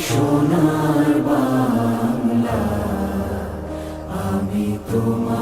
সোনার বাংলা আমি তোমার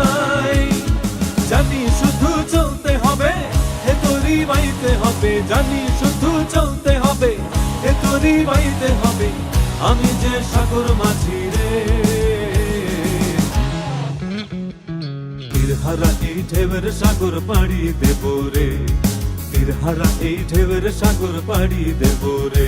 বাইতে হবে, জানি শুধু চলতে হবে এ তোরই বাইতে হবে, আমি যে সাগর মাঝি রে। তীরহারা এই ঢেবের সাগর পাড়ি দেব রে, তীরহারা এই ঢেবের সাগর পাড়ি দেব রে।